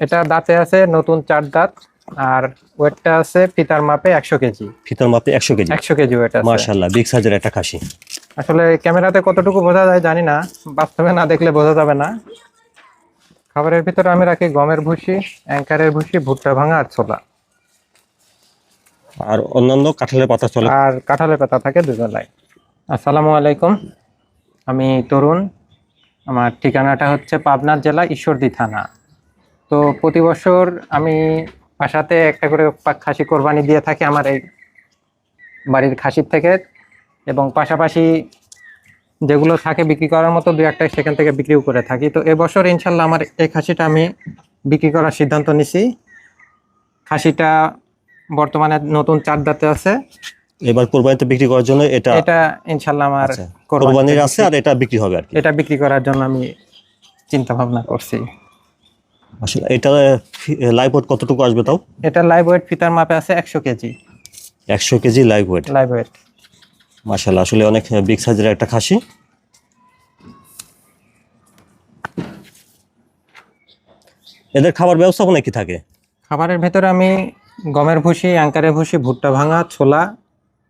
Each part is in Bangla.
এটা দাঁতে আছে নতুন চার দাঁত আর ওয়েটটা আছে ফিতার মাপে একশো কেজি। ফিতার মাপে একশো কেজি। একশো কেজি ওয়েট আছে। মার্শাল্লাহ বিগ সাইজের একটা খাসি। আসলে ক্যামেরাতে কতটুকু বোঝা যায় জানি না বাস্তবে না দেখলে বোঝা যাবে না। খাবারের ভিতরে আমি রাখি গমের ভুসি অ্যাঙ্কারের ভুসি ভুট্টা ভাঙা আর ছোলা। আর অন্যান্য কাঁঠালের পাতা চলে। আর কাঁঠালের পাতা থাকে দুজলাই আসসালামু আলাইকুম আমি তরুণ। আমার ঠিকানাটা হচ্ছে পাবনা জেলা ঈশ্বরদী থানা। তো প্রতি বছর আমি বাসাতে একটা করে খাসি কোরবানি দিয়ে থাকি আমার এই বাড়ির খাসির থেকে এবং পাশাপাশি যেগুলো থাকে বিক্রি করার মতো দু একটা সেখান থেকে বিক্রিও করে থাকি। তো এবছর ইনশাল্লাহ আমার এই খাসিটা আমি বিক্রি করার সিদ্ধান্ত নিছি। খাসিটা বর্তমানে নতুন চার দাঁতে আছে। এবার কোরবানিতে বিক্রি করার জন্য এটা এটা ইনশাল্লাহ আমার আচ্ছা, কোরবানির আছে আর এটা বিক্রি হবে আর কি। এটা বিক্রি করার জন্য আমি চিন্তা ভাবনা করছি। আসলে এটা লাইভ ওয়েট কতটুকু আসবে তাও? এটা লাইভ ওয়েট ফিতার মাপে আছে একশো কেজি। একশো KG live weight live weight মার্শাল্লাহ আসলে অনেক বিগ সাইজের একটা খাসি। এদের খাবার ব্যবস্থাপনা কি থাকে? খাবারের ভেতরে আমি গমের ভুসি আঙ্কারের ভুসি ভুট্টা ভাঙা ছোলা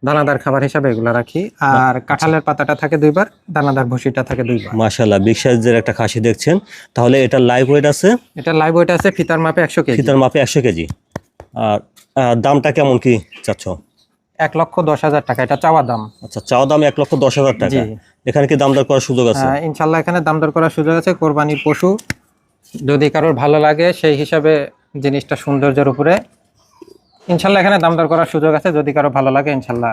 দানাদার খাবার হিসাবে এগুলো রাখি। আর কাঁঠালের পাতাটা থাকে দুইবার দানাদার ভুসিটা থাকে দুইবার। মার্শাল্লাহ বিগ সাইজের একটা খাসি দেখছেন। তাহলে এটা লাইভ ওয়েট আছে? এটা লাইভ ওয়েট আছে ফিতার মাপে একশো কেজি। ফিতার মাপে একশো কেজি। আর দামটা কেমন কি চাচ্ছ? এক লক্ষ দশ হাজার টাকা এটা চাওয়া দাম। আচ্ছা চাওয়া দাম এক লক্ষ দশ হাজার টাকা। এখানে কি দাম দর করার সুযোগ আছে? ইনশাল্লাহ এখানে দাম দর করার সুযোগ আছে। কোরবানির পশু যদি কারোর ভালো লাগে সেই হিসাবে জিনিসটা সৌন্দর্যের উপরে ইনশাল্লাহ এখানে দাম দর করার সুযোগ আছে। যদি কারও ভালো লাগে ইনশাল্লাহ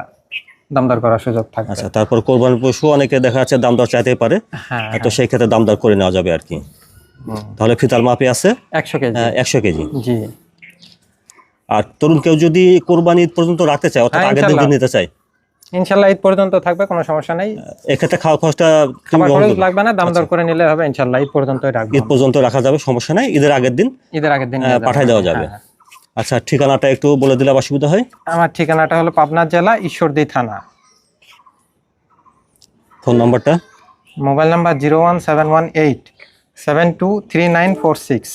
দাম দর করার সুযোগ থাকবে। আচ্ছা তারপর কোরবানির পশু অনেকে দেখা যাচ্ছে দাম দর চাইতেই পারে। হ্যাঁ তো সেই ক্ষেত্রে দাম দর করে নেওয়া যাবে আর কি তাহলে ফিতার মাপে আছে? একশো কেজি। একশো কেজি। জি। আর তরুণ কেউ যদি কোরবানি ঈদ পর্যন্ত রাখতে চায় অর্থাৎ হ্যাঁ, আগের দিন নিতে চায়? ইনশাল্লাহ ঈদ পর্যন্ত থাকবে কোনো সমস্যা নেই। এক্ষেত্রে খাওয়া খরচটা খাবার খরচ লাগবে না দাম দর করে নিলে হবে ইনশাল্লাহ ঈদ পর্যন্তই রাখব ঈদ পর্যন্ত রাখা যাবে সমস্যা নাই। ঈদের আগের দিন ঈদের আগের দিন। পাঠায় দেওয়া যাবে। হ্যাঁ। আচ্ছা ঠিকানাটা একটু বলে দিলে অসুবিধা হয়? আমার ঠিকানাটা হলো পাবনা জেলা ঈশ্বরদী থানা। ফোন নাম্বারটা? Mobile number zero one seven one eight seven two three nine four six.